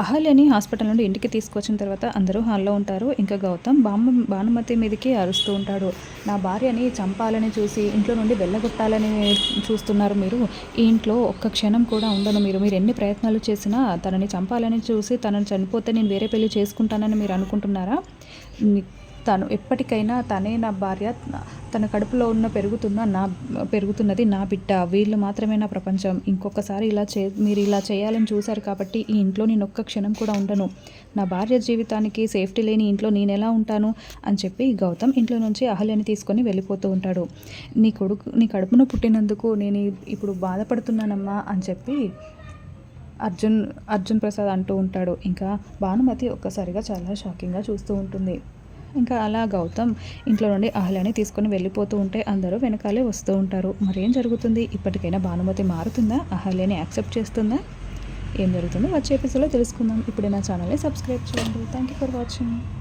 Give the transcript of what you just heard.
అహల్యని hospital నుండి ఇంటికి తీసుకొచ్చిన తర్వాత అందరూ హాల్లో ఉంటారు. ఇంకా గౌతమ్ బామ్మ భానుమతి మీదకి అరుస్తూ ఉంటాడు. నా భార్యని చంపాలని చూసి ఇంట్లో నుండి వెళ్ళగొట్టాలని చూస్తున్నారు మీరు. ఈ ఇంట్లో ఒక్క క్షణం కూడా ఉండను మీరు. మీరు ఎన్ని ప్రయత్నాలు చేసినా తనని చంపాలని చూసి తనని చనిపోతే నేను వేరే పెళ్ళి చేసుకుంటానని మీరు అనుకుంటున్నారా? తను ఎప్పటికైనా తనే నా భార్య తన కడుపులో ఉన్న పెరుగుతున్న నా పెరుగుతున్నది నా బిడ్డ. వీళ్ళు మాత్రమే నా ప్రపంచం. ఇంకొకసారి ఇలా చే మీరు ఇలా చేయాలని చూశారు కాబట్టి ఈ ఇంట్లో నేను ఒక్క క్షణం కూడా ఉండను. నా భార్య జీవితానికి సేఫ్టీ లేని ఇంట్లో నేను ఎలా ఉంటాను అని చెప్పి గౌతమ్ ఇంట్లో నుంచి అహల్యని తీసుకొని వెళ్ళిపోతూ ఉంటాడు. నీ కొడుకు నీ కడుపున పుట్టినందుకు నేను ఇప్పుడు బాధపడుతున్నానమ్మా అని చెప్పి అర్జున్ అర్జున్ ప్రసాద్ అంటూ ఉంటాడు. ఇంకా భానుమతి ఒక్కసారిగా చాలా షాకింగ్గా చూస్తూ ఉంటుంది. ఇంకా అలా గౌతమ్ ఇంట్లో నుండి అహల్యని తీసుకొని వెళ్ళిపోతూ ఉంటే అందరూ వెనకాలే వస్తూ ఉంటారు. మరేం జరుగుతుంది? ఇప్పటికైనా భానుమతి మారుతుందా? అహల్యని యాక్సెప్ట్ చేస్తుందా? ఏం జరుగుతుందో వచ్చే ఎపిసోడ్లో తెలుసుకుందాం. ఇప్పుడు నా ఛానల్ని సబ్స్క్రైబ్ చేయండి. Thank you for watching